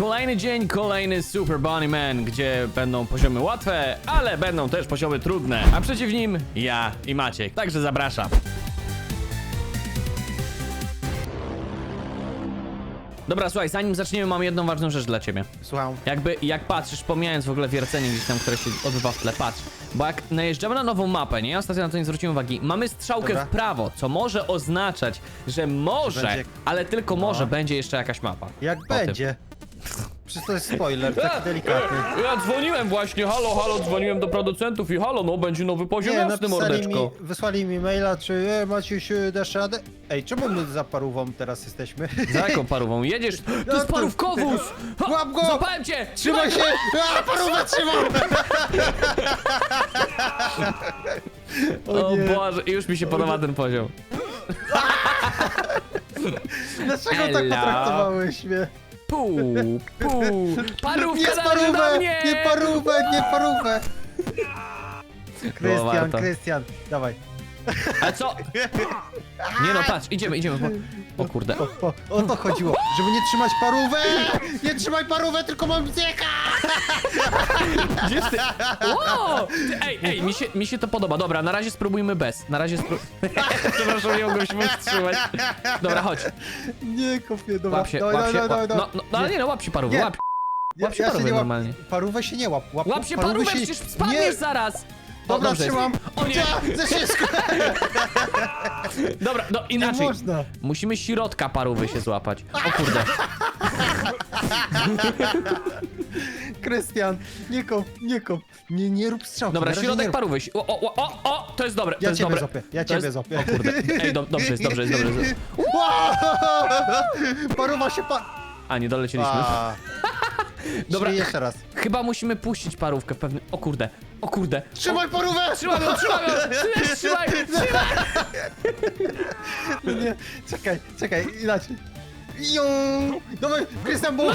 Kolejny dzień, kolejny Super Bunny Man, gdzie będą poziomy łatwe, ale będą też poziomy trudne. A przeciw nim ja i Maciek. Także zapraszam. Dobra, słuchaj, zanim zaczniemy, mam jedną ważną rzecz dla ciebie. Słucham. Jakby, jak patrzysz, pomijając w ogóle wiercenie gdzieś tam, które się odbywa w tle, patrz. Bo jak najeżdżamy na nową mapę, nie? Ostatnio na to nie zwróciłem uwagi. Mamy strzałkę Dobra. w prawo, co może oznaczać, że może, będzie- ale tylko No. może będzie jeszcze jakaś mapa. Jak tym. będzie? Przecież to jest spoiler, taki delikatny. Ja dzwoniłem właśnie, halo, halo, dzwoniłem do producentów i halo, no będzie nowy poziom, jasny napisali mordeczko. mi, wysłali mi maila, czy e, Maciuś, e, dasz radę? Ej, czemu my za parówą teraz jesteśmy? Za jaką parówą? Jedziesz? To jest parówkowóz! Ha, Łap go! Złapałem cię! Trzymaj się! A, parówę trzymam! O. Boże, i już mi się podoba ten poziom. Dlaczego tak Ela. potraktowałeś mnie? Puu, puu, Nie parówka należy do parówę! mnie! Nie parówę, nie parówę! Krystian. Krystian, dawaj. A co? Nie no, patrz, idziemy, idziemy. O kurde. O, o, o to chodziło, żeby nie trzymać parówę! Nie trzymaj parówę, tylko mam bzieka! Gdzieś ty? Wow! Ty, Ej, ej, mi się, mi się to podoba. Dobra, na razie spróbujmy bez. Na razie spróbujmy. Przepraszam, nie mogłem się powstrzymać. Dobra, chodź. Nie kopię, dobra. Łap się, dawaj, łap się. dawaj, Łap, dawaj, no, no, no, ale nie no, łap się parówę, Nie. łap. Łap się ja parówę nie łap- normalnie. Parówę się nie łap. łap Łap się parówę przecież spadniesz Nie. zaraz. Dobra, dobrze jest. trzymam. O nie! Ja, za wszystko. Dobra, no Nie inaczej. można. Musimy środka parówy się złapać. O kurde. Krystian, nie kop, nie kop. Nie, nie rób strzałki. Dobra, na razie nie środek rób. parówy. O, o, o, o, to jest dobre, to Ja jest ciebie dobre. złapię, ja To ciebie jest... złapię. O kurde. Ej, do, dobrze jest, dobrze jest, dobrze jest. Paruwa się pa... A, nie dolecieliśmy. A. Dobra. Czyli jeszcze raz. Chyba musimy puścić parówkę w pewnym... O kurde, o kurde. Trzymaj parówę! Trzymaj ją, trzymaj ją! Trzymaj, trzymaj, trzymaj! Nie, czekaj, czekaj, inaczej. Ją! Dawaj, Krystian, bo...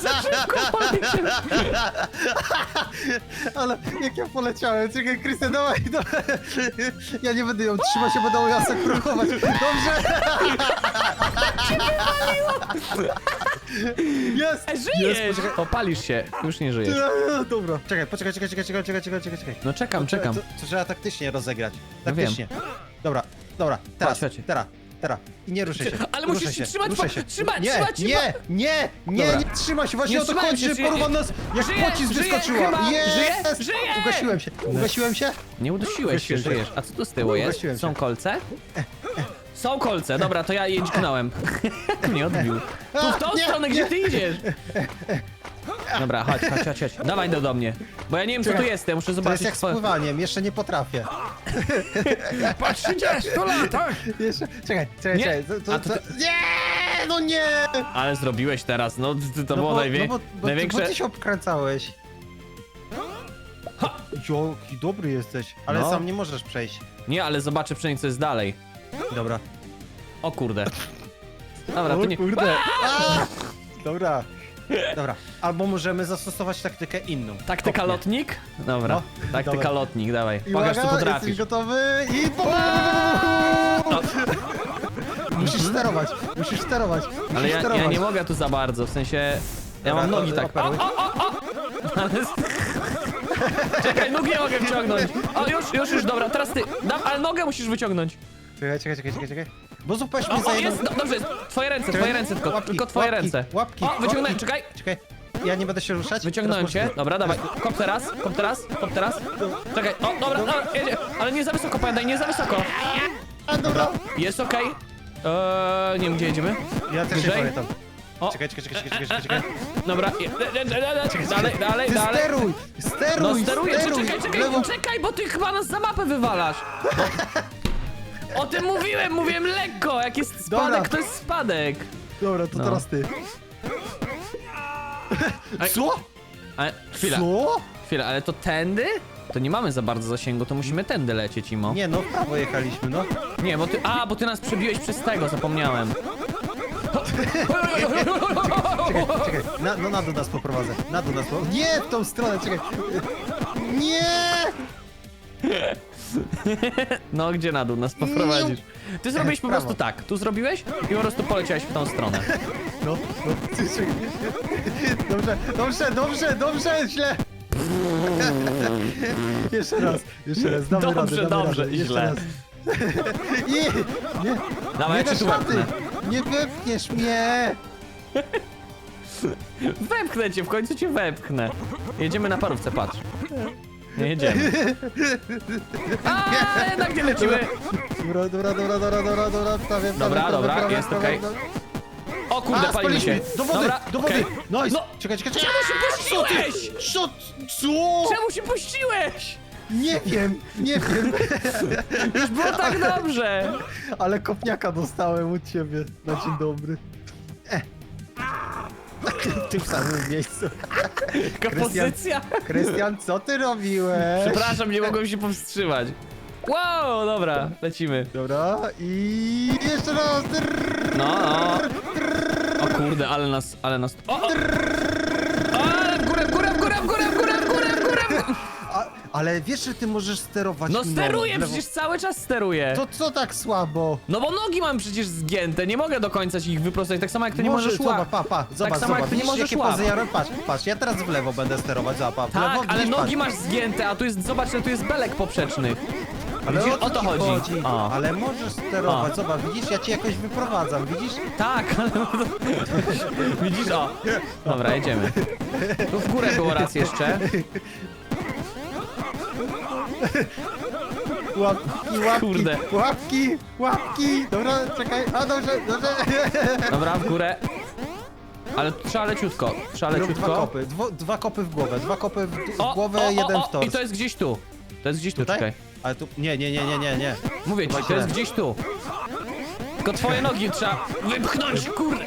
Za szybko. Ale jak ja poleciałem, czekaj, Krystian, dawaj, dawaj. Ja nie będę ją trzymać, ja będę ją asekurować. Dobrze! Jest! Jest, Żyjesz! poczekaj. Opalisz się, już nie żyjesz. Eee, Dobra. Czekaj, poczekaj, czekaj, czekaj, czekaj, czekaj, czekaj, czekaj, czekaj. No czekam, czekam. To, to trzeba taktycznie rozegrać. No wiem. Taktycznie. Dobra, dobra, teraz, chodź. teraz, teraz. I nie ruszaj się. Ale ruszaj musisz się trzymać, ruszaj się. trzymać, nie, trzymać się, Nie, nie, nie, Dobra. nie trzymaj się, właśnie Nie o to chodzi, się, że żyję. poruwa nas jak Żyję, pocisk żyję, wyskoczyła. Jest! Żyję, żyję. Ugasiłem się, ugasiłem się? Nie udusiłeś się, się. żyjesz. A co tu z tyłu jest? Się. Są kolce? Są kolce, dobra, to ja je dźgnąłem. Nie odbił. Tu w tą nie, stronę, gdzie ty idziesz? Dobra, chodź, chodź, chodź, chodź. Dawaj do, do mnie. Bo ja nie wiem, co tu Czekaj. jest, ja muszę To jest zobaczyć jak z pływaniem, jeszcze nie potrafię. Po 30 latach! Jeszcze, czekaj, czekaj, Nie. czekaj. To, A to, to to, nie, no nie! Ale zrobiłeś teraz, no to, to no było bo, najwie... no bo, bo, największe... bo ty się obkręcałeś. Jaki dobry jesteś, ale No. sam nie możesz przejść. Nie, ale zobaczę przynajmniej co jest dalej. Dobra. O kurde. Dobra, o nie... kurde. A! Dobra. Dobra. Albo możemy zastosować taktykę inną. Taktyka Kopnie. lotnik? Dobra, No, taktyka dobra. lotnik, dawaj. I Pokaż co uwaga, potrafisz. Jesteś gotowy i... Musisz sterować, musisz sterować. Musisz Ale ja, sterować. ja nie mogę tu za bardzo, w sensie... Ja Dobra, mam nogi to tak... O, operuj. o, o, o! Ale... Czekaj, nóg nie mogę wyciągnąć. O, już, już, już, dobra, teraz ty. Dam, ale nogę musisz wyciągnąć. Czekaj, czekaj, czekaj, czekaj, czekaj. Bo zupełnie O, mnie o, jedną... jest, do, dobrze jest. Twoje ręce, Czekaj. twoje ręce tylko, Łapki, tylko twoje łapki, ręce. łapki, O, wyciągnąłem, łapki. czekaj. Czekaj, ja nie będę się ruszać. Wyciągnąłem Teraz cię. Dobra, dawaj. Kop teraz, kop teraz, kop teraz. Czekaj, o, dobra, dobra, jedzie. Ale nie za wysoko, pamiętaj, nie za wysoko. A, dobra. Jest okej. Eee, nie wiem, gdzie jedziemy. Ja też nie Wyżej? pamiętam. O, Czekaj, czekaj, czekaj, czekaj, czekaj, czekaj. dobra. je- Dalej, dalej, Ty dalej. steruj, steruj, No steruję, steruj. czekaj, czekaj, Lewo. czekaj, bo ty chyba nas za mapę wywalasz. O tym mówiłem, mówiłem lekko, jak jest spadek, Dobra. to jest spadek. Dobra, to No. teraz ty. Ej. Co? Ale, chwila, Co? chwila, ale to tędy? To nie mamy za bardzo zasięgu, to musimy tędy lecieć, Imo. Nie, no w prawo jechaliśmy, no. Nie, bo ty, a, bo ty nas przebiłeś przez tego, zapomniałem. Czekaj, na, no na dół nas poprowadzę. Na dół nas poprowadzę. Nie, w tą stronę, czekaj. Nie! No, gdzie na dół nas poprowadzisz? Ty zrobiłeś po prostu tak. Tu zrobiłeś i po prostu poleciałeś w tą stronę. No, no, ty. Dobrze, dobrze, dobrze, dobrze, źle. jeszcze raz, jeszcze raz, damy Dobrze, radę, damy dobrze, radę, jeszcze źle. raz. Nie, nie, Dawaj, nie ja cię dasz tu rady, wepchnę. nie wepchniesz mnie. Wepchnę cię, w końcu cię wepchnę. Jedziemy na parówce, patrz. Nie jedziemy. A, jednak nie lecimy. Dobra, dobra, dobra, dobra, dobra, dobra, prawie, prawie, Dobra, prawie, dobra, prawie, jest prawie, okej. prawie. O kurde, A, palimy się. spaliśmy, do wody, Dobra, do wody, okej. nice. No. Czekaj, czekaj, czekaj. Czemu się puściłeś? Co, co? Czemu się puściłeś? Nie wiem, nie wiem, Już było tak dobrze. ale kopniaka dostałem od ciebie na dzień dobry. W tym samym miejscu. Taka pozycja. Krystian, co ty robiłeś? Przepraszam, nie mogłem się powstrzymać. Wow, dobra, lecimy. Dobra, i jeszcze raz. No, no. O kurde, ale nas, ale nas... O, o. ale wiesz, że ty możesz sterować No steruję, w lewo- przecież cały czas steruję. To co tak słabo? No bo nogi mam przecież zgięte, nie mogę do końca ich wyprostować, tak samo jak ty nie Może- możesz zobacz, łap. pa, pa, zobacz, samo jak zobacz, ty nie widzisz, możesz jakie łap. pozy ja robię? Patrz, patrz, ja teraz w lewo będę sterować, zobacz, pa, w Tak, lewo, ale widzisz, nogi patrz. masz zgięte, a tu jest, zobacz, że tu jest belek poprzecznych. Ale Widzisz, o to ci chodzi. O. Ale możesz sterować, O. zobacz, widzisz, ja cię jakoś wyprowadzam, widzisz? Tak, ale... Widzisz, o. Dobra, jedziemy. Tu w górę było raz jeszcze. Łapki, łapki, Kurde. łapki, łapki, dobra, czekaj, a dobrze, dobrze. Dobra, w górę. Ale trzeba leciutko, trzeba Rób dwa leciutko. kopy, dwo, dwa kopy w głowę, dwa kopy w, w O, głowę, o, o, jeden o, w tors. I to jest gdzieś tu. To jest gdzieś tu, Tutaj? czekaj. Ale tu, nie, nie, nie, nie, nie, nie. Mówię ci, to jest gdzieś tu. Tylko twoje nogi trzeba wypchnąć, kurde.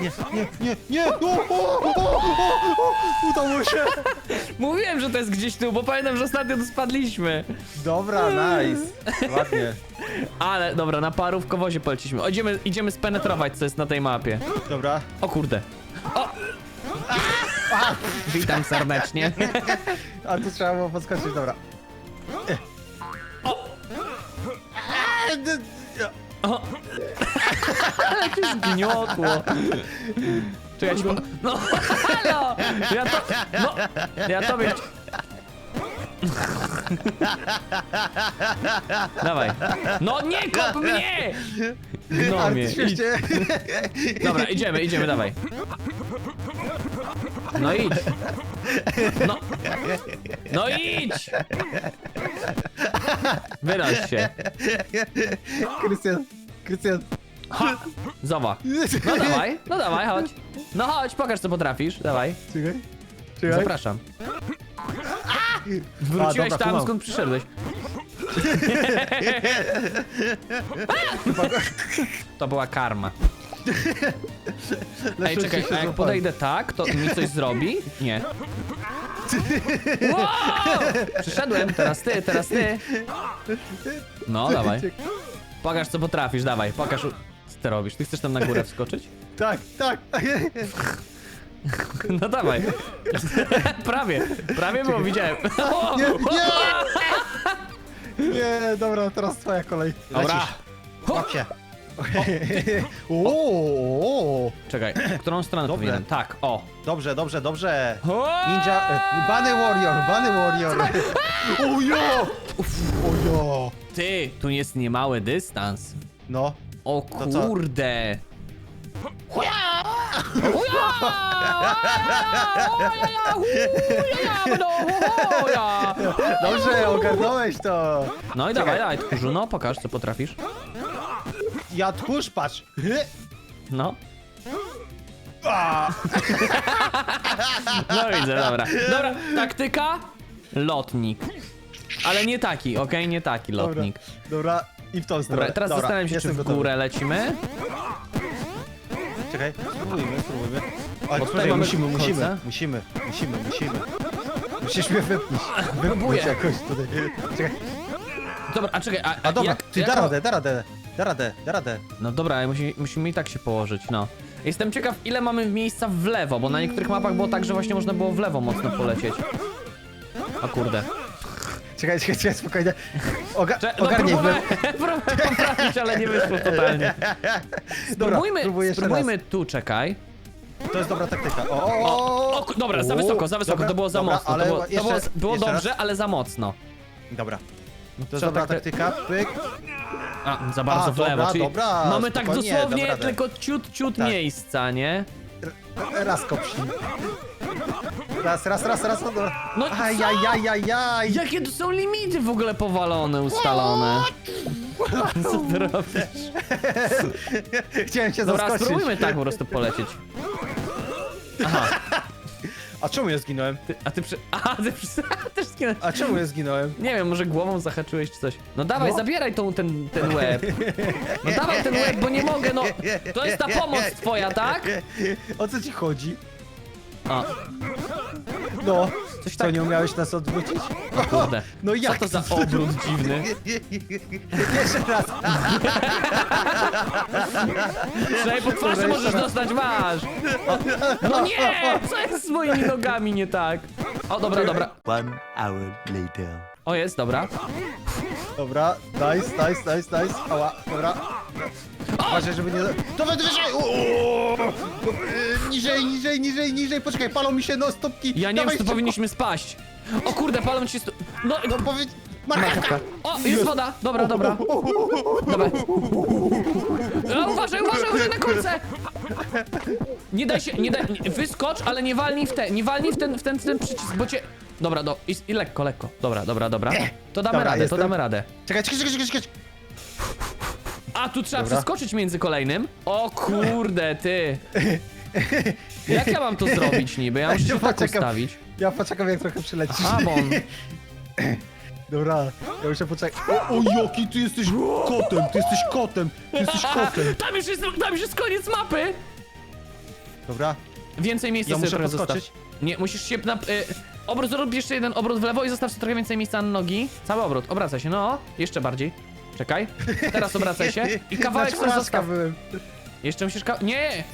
Nie, nie, nie, nie! O, o, o, o, o, udało się! Mówiłem, że to jest gdzieś tu, bo pamiętam, że ostatnio tu spadliśmy. Dobra, nice. Ładnie. Ale, dobra, na parówkowozie poleciliśmy. O, idziemy, idziemy spenetrować, co jest na tej mapie. Dobra. O kurde. O! Witam serdecznie. A tu trzeba było podskoczyć, dobra. O! E, d- O! Jakie zgniotło. Czekaj, ci po... No, halo! Ja to... No, ja tobie... Dawaj. No nie kop mnie! No mnie. Idź. Dobra, idziemy, idziemy, dawaj. No idź. No. No idź! Wynoś się. Krystian, Krystian. Ha! Zobacz. No dawaj, no dawaj, chodź. No chodź, pokaż co potrafisz, dawaj. Czekaj. Czekaj. Zapraszam. Wróciłeś dobra, tam, skąd przyszedłeś. To była karma. Ej, czekaj, się a jak złapałem. podejdę tak, to mi coś zrobi? Nie. Wow! Przyszedłem, teraz ty, teraz ty. No, dawaj. Pokaż co potrafisz, dawaj, pokaż. Co ty robisz? Ty chcesz tam na górę wskoczyć? Tak, tak. No dawaj. prawie, prawie było, widziałem. O! Nie, nie! Nie, dobra, teraz twoja kolej. Dobra. Lecisz. Łap się. O, Czekaj, w którą stronę Dobre. powinienem? Tak, o. Dobrze, dobrze, dobrze. Ninja, e, Bunny Warrior, Bunny Warrior. Ojo! Ojo! Ty, tu jest niemały dystans. No, O co? kurde. dobrze, ogarnąłeś to. No i dawaj, dawaj, tchórzu, no pokaż co potrafisz. Ja tchórz, patrz. No. A, No widzę, dobra. Dobra, taktyka? Lotnik. Ale nie taki, okej? Nie taki Dobra, lotnik. dobra, i w tą stronę. Dobra, teraz zastanawiam się, czy jestem w gotowy. górę lecimy. Czekaj, spróbujmy, spróbujmy. Ale tutaj tutaj mamy musimy, musimy, kolce. musimy, musimy, musimy. Musisz mnie wypchnąć. Próbuję. Wypchnąć jakoś tutaj. Czekaj. Dobra, a czekaj, a, A dobra, jak, ty jako- da radę, da radę, da radę, da radę. No dobra, musi, musimy i tak się położyć, no. Jestem ciekaw, ile mamy miejsca w lewo, bo na niektórych mapach było tak, że właśnie można było w lewo mocno polecieć. O kurde. Czekaj, czekaj, czekaj, spokojnie. Oga Cze- no ogarnij, próbowałem, próbowałem poprawić, ale nie wyszło totalnie. Spróbujmy, próbuję jeszcze spróbujmy tu, czekaj. To jest dobra taktyka. O, o, O, o, o, ku- dobra, za wysoko, za wysoko, dobra, to było za dobra, mocno. To ale było, to jeszcze było, raz, było jeszcze dobrze, ale za mocno. Dobra. To jest Trzeba dobra tak taktyka, pyk. A, za bardzo A, w lewo, dobra, czyli dobra, mamy tak spokojnie, dosłownie radę. tylko ciut, ciut Tak. miejsca, nie? R- Raz kopsi. Raz, raz, raz, raz, no dobra. No co? Ajajajajaj. Jakie tu są limity w ogóle powalone, ustalone? Co ty robisz? Chciałem się Dobra, zaskoczyć. spróbujmy tak po prostu polecieć. Aha, A czemu ja zginąłem? ty, a ty przy... Aha, ty przy... też. A czemu ja zginąłem? Nie wiem, może głową zahaczyłeś czy coś. No dawaj, No. zabieraj tą, ten, ten łeb. No dawaj ten łeb, bo nie mogę, no. To jest ta pomoc twoja, tak? O co ci chodzi? A, No, coś co, tak... nie umiałeś nas odwrócić? O kurde. No jak? Co to za obrót dziwny? Jeszcze raz. Przynajmniej po twarzy możesz dostać, masz! O, no nie! Co jest z moimi nogami nie tak? O, dobra, dobra. One hour later. O, jest, dobra. Dobra, nice, nice, nice, nice. Ała, dobra. Uważaj, żeby nie... To wyżej! Uuu! Yy, Niżej, niżej, niżej, niżej, poczekaj, palą mi się no stopki. Ja nie wiem, Dawaj czy to szybko. powinniśmy spaść. O kurde, palą ci stu... No, No powiedz... Marchewka! o, jest woda. Dobra, dobra. Dobra. A, uważaj, uważaj, uważaj na kolce! Nie daj się, nie daj, nie, wyskocz, ale nie walnij w te, nie walnij w ten, w ten, w ten przycisk, bo cię... Dobra, do, i, i lekko, lekko. Dobra, dobra, dobra. To damy Dobra, radę, jestem. to damy radę. Czekaj, czekaj, czekaj, czekaj, czekaj. A, tu trzeba Dobra. przeskoczyć między kolejnym? O kurde, ty. Jak ja mam to zrobić niby? Ja muszę się tak poczekam. ustawić. Ja poczekam, jak trochę przylecisz. A, bo on... Dobra, ja muszę poczekać. O, o, jaki ty jesteś kotem, ty jesteś kotem, ty jesteś kotem. Tam już jest, tam już jest koniec mapy! Dobra, Więcej miejsca Ja sobie muszę trochę podskoczyć? Nie, musisz się na... Y, obrót, zrób jeszcze jeden obrót w lewo i zostaw sobie trochę więcej miejsca na nogi. Cały obrót, obracaj się, no. Jeszcze bardziej. Czekaj. Teraz obracaj się i kawałek Na czwórka zostaw. byłem. Jeszcze musisz ka... Nie!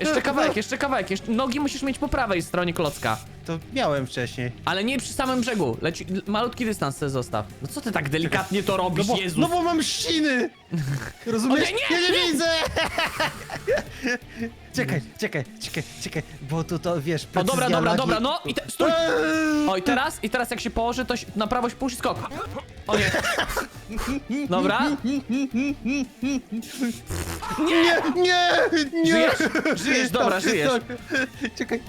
Jeszcze kawałek, jeszcze kawałek. Jeszcze... Nogi musisz mieć po prawej stronie klocka. To miałem wcześniej. Ale nie przy samym brzegu. Leci... malutki dystans sobie zostaw. No co ty tak delikatnie to robisz, No bo, Jezus? no bo mam ściny! Rozumiesz? O nie, nie, ja nie, widzę! czekaj, czekaj, czekaj, czekaj, bo tu to wiesz, O dobra, precyzja dobra, lagi- dobra, no i te... stój! Eee, O i teraz, i teraz jak się położy, to się, na prawo się skok. O nie. Dobra. Nie, nie, nie! Żyjesz? Żyjesz, dobra, żyjesz. tak. Czekaj.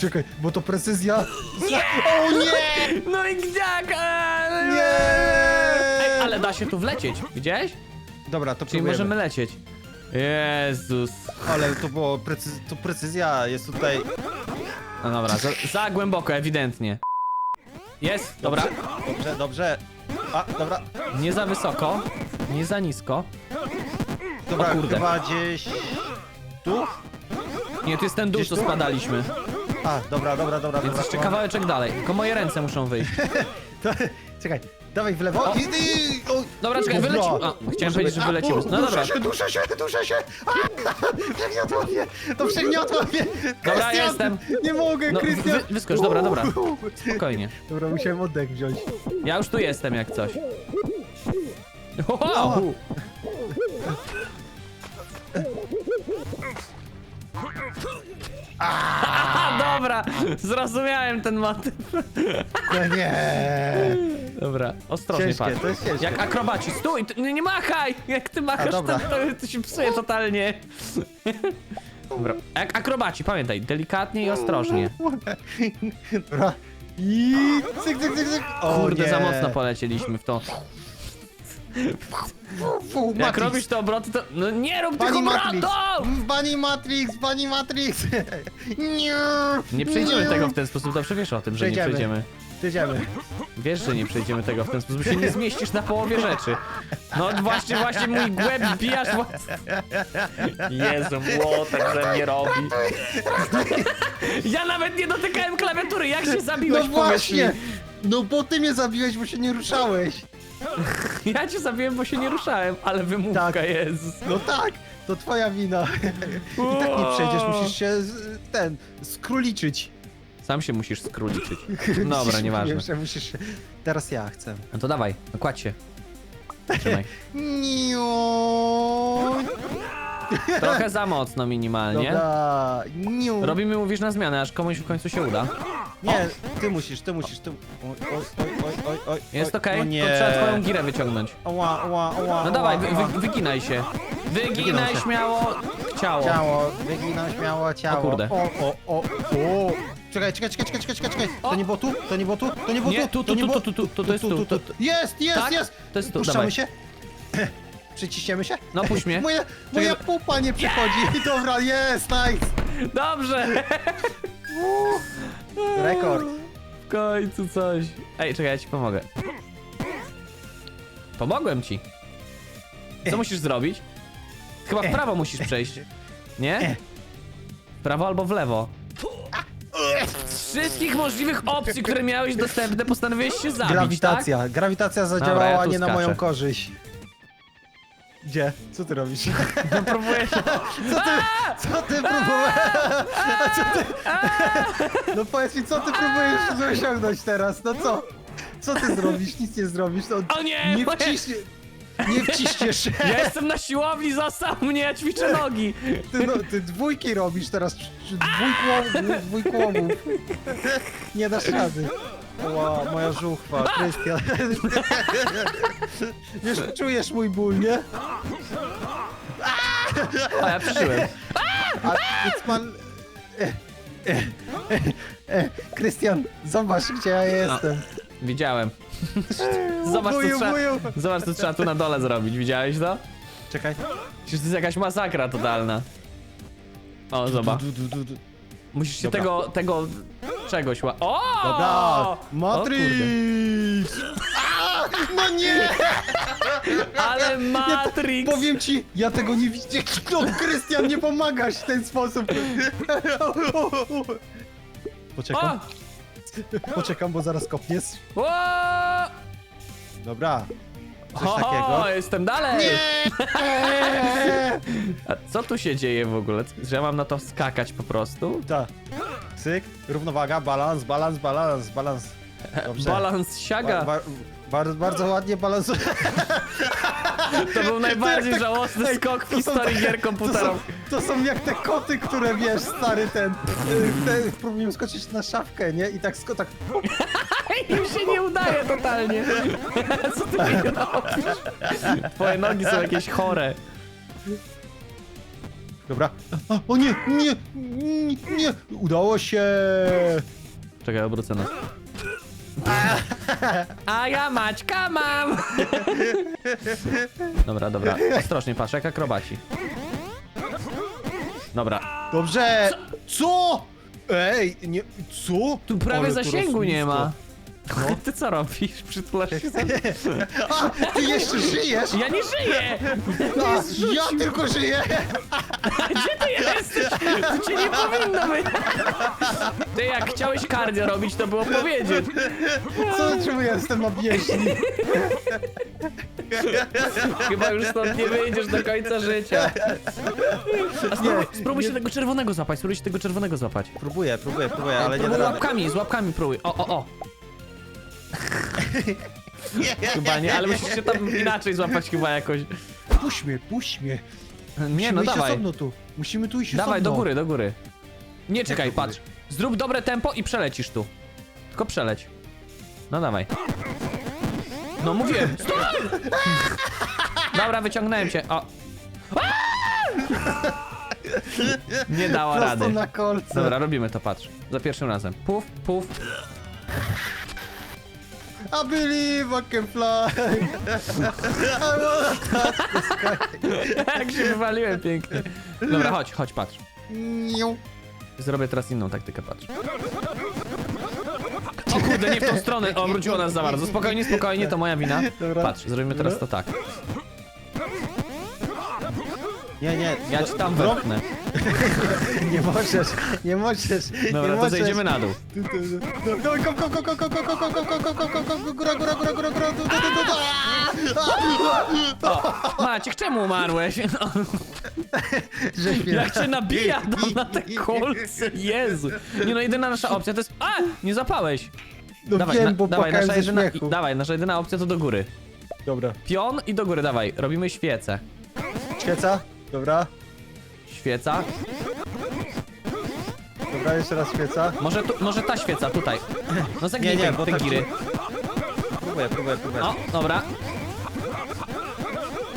Czekaj, bo to precyzja... O nie! No i gdziak! eee, Nie! Ej, ale da się tu wlecieć, widziałeś? Dobra, to Czyli próbujemy. możemy lecieć. Jezus. Ale to było precyz... to precyzja jest tutaj... No dobra, za, za głęboko, ewidentnie. Jest, dobra. Dobrze, dobrze. A, dobra, Nie za wysoko, nie za nisko. dobra, kurde. chyba gdzieś... Tu? Nie, to jest ten dół, co spadaliśmy. A, dobra, dobra, dobra. Więc dobra. jeszcze kawałeczek dalej. Tylko moje ręce muszą wyjść. To, czekaj, dawaj w lewo. O. I, i, o, Dobra, czekaj, wylecimy. A, chciałem powiedzieć, że o, No dobra. Duszę się, duszę się, duszę się. A, Przegniotło mnie, to przegniotło mnie. Dobra, Krystian, jestem. Nie mogę, No, Krystian. wy, wyskocz, dobra, dobra. Spokojnie. Dobra, musiałem oddech wziąć. Ja już tu jestem jak coś. Wow! Aha, dobra, zrozumiałem ten motyw. No nie. Dobra, ostrożnie Ciężkie, patrz. to jest ciężkie. Jak akrobaci, stój, ty, nie, nie machaj! Jak ty machasz, to, dobra. to, to się psuje totalnie. Dobra, jak akrobaci, pamiętaj, delikatnie i ostrożnie. Dobra. I cyk, cyk, cyk, cyk. O, Kurde, nie. za mocno polecieliśmy w to. Jak robisz te obroty, to... No nie rób tych Pani Matrix! obrotów! Bunny Matrix! Bunny Matrix! Nie! Nie przejdziemy tego w ten sposób, dobrze wiesz o tym, że nie Przejdziemy. przejdziemy. Wiesz, że nie przejdziemy tego w ten sposób, się nie zmieścisz na połowie rzeczy. No właśnie, właśnie mój głęb wbijasz własny. Jezu, młotek ze mnie robi. Ja nawet nie dotykałem klawiatury, jak się No zabiłeś, powiedz mi? właśnie! No bo ty mnie zabiłeś, bo się nie ruszałeś. Ja cię zabiłem, bo się nie ruszałem, ale wymówka, Tak. Jezus. No tak, to twoja wina. I tak nie przejdziesz, musisz się z- ten, skróliczyć. Sam się musisz skróliczyć. Dobra, Musisz- nieważne. Musisz... Teraz ja chcę. No to dawaj, no kładź się. Trzymaj. Niu. Trochę za mocno minimalnie. Dobra. Niu. Robimy, mówisz, na zmianę, aż komuś w końcu się uda. Nie, ty musisz, ty musisz, ty... Oj, oj, oj, oj, oj, oj. Jest okej, o nie. to trzeba twoją girę wyciągnąć. Ała, ała, ała, No dawaj, wy, wy, wyginaj się. Wyginaj się. śmiało ciało. Ciało, wyginam śmiało ciało. O kurde. O, o, o, o. Czekaj, czekaj, czekaj, czekaj, czekaj, czekaj. To nie było tu? To nie było tu? To nie było Nie, tu? tu, to tu, nie tu, było... tu, tu, tu, to jest tu, to- Jest, jest, Tak? jest! To jest tu, Puszczamy dawaj. się? Przyciśniemy się? No puść mnie. Moja, moja pupa nie przychodzi. Dobra, jest, nice. Dobrze! Rekord. W końcu coś. Ej, czekaj, ja ci pomogę. Pomogłem ci. Co musisz zrobić? Chyba w prawo musisz przejść. Nie? W prawo albo w lewo. Z wszystkich możliwych opcji, które miałeś dostępne, postanowiłeś się zabić, Grawitacja, tak? grawitacja Dobra, zadziałała ja tu nie na skaczę. moją korzyść. Gdzie? Co ty robisz? No próbuję się... Co ty, co ty próbujesz? A co ty? No powiedz mi, co ty próbujesz osiągnąć teraz? No co? Co ty zrobisz? Nic nie zrobisz. No, O nie! Nie moje- wciśnie... Nie wciśniesz się. Ja jestem na siłowni, zostaw mnie, ja ćwiczę nogi. Ty, no, ty dwójki robisz teraz. czy- czy Dwójkłomów. Dwójkłomów. Nie dasz rady. Ła, moja żuchwa, Krystian. Wiesz, czujesz mój ból, nie? A ja przyszedłem. A Krystian, zobacz, gdzie ja jestem. Widziałem. Zobacz, co Buju, trzeba, buju. zobacz, co trzeba tu na dole zrobić. Widziałeś to? Czekaj. Przecież to jest jakaś masakra totalna. O, zobacz. Du, du, du, du. Musisz się Dobra. tego, tego czegoś ła... O! Dobra. Matrix! A, No nie! Ale Matrix! Powiem ci, ja tego nie widzę. No, Krystian, nie pomagasz w ten sposób. Poczekam, O! poczekam, bo zaraz kopniesz. O! Dobra. Coś O, takiego. jestem dalej! Nie! A co tu się dzieje w ogóle? Że ja mam na to skakać po prostu? Tak. Cyk, równowaga, balans, balans, balans, balans. Dobrze. Balans siaga. Ba, ba, bardzo, bardzo ładnie balansuje. To był najbardziej żałosny Ej, skok w to są historii te- gier To są, komputerowych. to są jak te koty, które wiesz, stary ten. y, ten próbują skoczyć na szafkę, nie? I tak sko tak. Im się nie udaje totalnie. Co ty mi robisz? Twoje nogi są jakieś chore. Dobra. A, o nie, nie, nie, nie. Udało się. Czekaj, obrócę nas. A ja Maćka mam! Dobra, dobra. Ostrożnie, patrz, jak akrobaci. Dobra. Dobrze. Co? Ej, nie, co? Tu prawie Ale zasięgu nie ma. Rozsłusko. Ty co robisz? Przytulasz się za... A, ty jeszcze żyjesz? Ja nie żyję! A, ja tylko żyję. Gdzie ty jesteś? Tu cię nie powinno być. Ty jak chciałeś kardio robić, to było powiedzieć. Co, czemu ja jestem na bieżni? Chyba już stąd nie wyjdziesz do końca życia. A spróbuj, spróbuj się tego czerwonego złapać, spróbuj się tego czerwonego złapać. Próbuję, próbuję, próbuję, ale nie da Próbuj rady. łapkami, z łapkami próbuj. O, o, o. Chyba nie, ale musisz się tam inaczej złapać chyba jakoś. Puść mnie, puść mnie. Nie, Musimy no iść dawaj. osobno tu. Musimy tu iść Dawaj, osobno. do góry, do góry. Nie czekaj, do góry? patrz. Zrób dobre tempo i przelecisz tu. Tylko przeleć. No dawaj. No mówiłem. Stój! Dobra, wyciągnąłem cię. O. Nie dała Prosto rady. na kolce. Dobra, robimy to, patrz. Za pierwszym razem. Puf, puf. I believe I can fly. I wanna touch the sky. Jak się wywaliłem pięknie. Dobra, chodź, chodź, patrz. Niu. Zrobię teraz inną taktykę, patrz. O kurde, nie w tą stronę. O, obróciło nas za bardzo. Spokojnie, spokojnie, to moja wina. Dobra. Patrz, zrobimy teraz to tak. Nie, nie. Ja ci tam wepchnę. Nie możesz, nie możesz. Dobra, to zejdziemy na dół. Góra, góra, góra, góra, góra. O, Maciek, czemu umarłeś? Żeś mnie... Jak cię nabija tam na te kolce, Jezu. Nie no, jedyna nasza opcja to jest... A, nie zapałeś. No dawaj, wiem, bo dawaj, płakałem nasza, ze jedyna, śmiechu. dawaj, nasza jedyna opcja to do góry. Dobra. Pion i do góry, dawaj, robimy świecę. Świeca? Dobra. Świeca. dobra, jeszcze raz świeca. Może, tu, może ta świeca, tutaj. No zagnij Nie, nie, bo te tak- giry. Próbuję, próbuję, próbuję. O, dobra.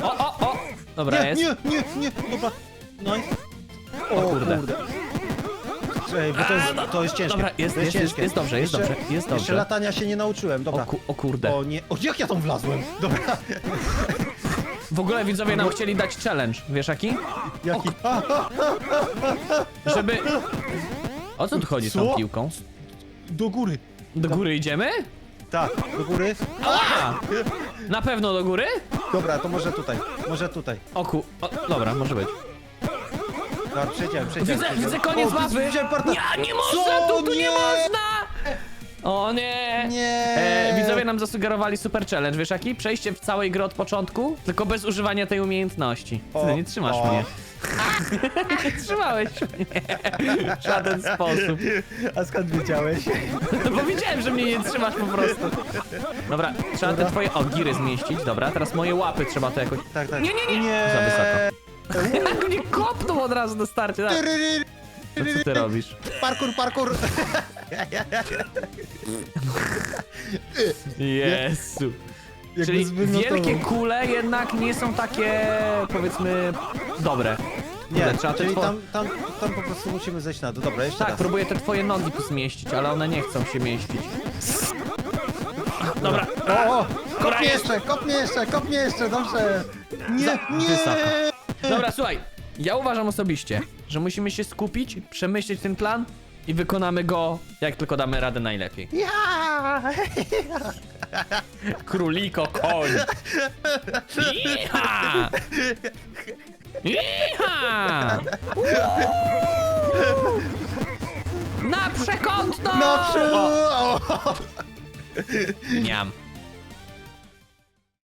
O, o, o! Dobra, nie, jest. nie, nie, nie, dobra. No i... O kurde. Czekaj, bo to jest, to jest ciężkie. Dobra, jest- to jest- jest- ciężkie. jest dobrze, jest Jeszcze- dobrze, jest Jeszcze dobrze. latania się nie nauczyłem, dobra. O, ku, o kurde. O nie, o jak ja tam wlazłem? Dobra, W ogóle widzowie nam chcieli dać challenge. Wiesz jaki? jaki... Żeby... O co tu chodzi z tą Co? piłką? do góry. Do góry idziemy? Tak, do góry. A! Na pewno do góry? Dobra, to może tutaj, może tutaj. O ku... O, dobra, może być. Dobra, przejdziemy, przejdziemy. Widzę, przejdziemy. widzę koniec O, mapy! widziałem Nie, nie można, Co? tu, tu nie Nie! można! O nie! Nie. E, widzowie nam zasugerowali super challenge, wiesz jaki? Przejście w całej gry od początku, tylko bez używania tej umiejętności. Ty O, nie trzymasz o. mnie. nie trzymałeś mnie. W żaden sposób. A skąd wiedziałeś? No bo wiedziałem, że mnie nie trzymasz po prostu. Dobra, trzeba te twoje ogiry zmieścić, dobra, teraz moje łapy trzeba to jakoś... Tak, tak. Nie, nie, nie! Nie. Za wysoko. Jak mnie kopnął od razu do starcia. Tak. Tyryryry. To co ty robisz? Parkour, parkour. Jezu. Jakby Czyli wielkie kule jednak nie są takie, powiedzmy, dobre. Nie, trzeba czyli tam, tam, tam po prostu musimy zejść na dół. Dobra, jeszcze Tak, raz. próbuję te twoje nogi tu zmieścić, ale one nie chcą się mieścić. Dobra, O, o, kopnie jeszcze, kopnie jeszcze, kopnie jeszcze, dobrze. Nie, nie. wysoko. dobra, słuchaj. Ja uważam osobiście, że musimy się skupić, przemyśleć ten plan i wykonamy go, jak tylko damy radę najlepiej. Ja. Króliko koń. Iha! Iha! Na przekątną! Naprzód! O, O. Niam.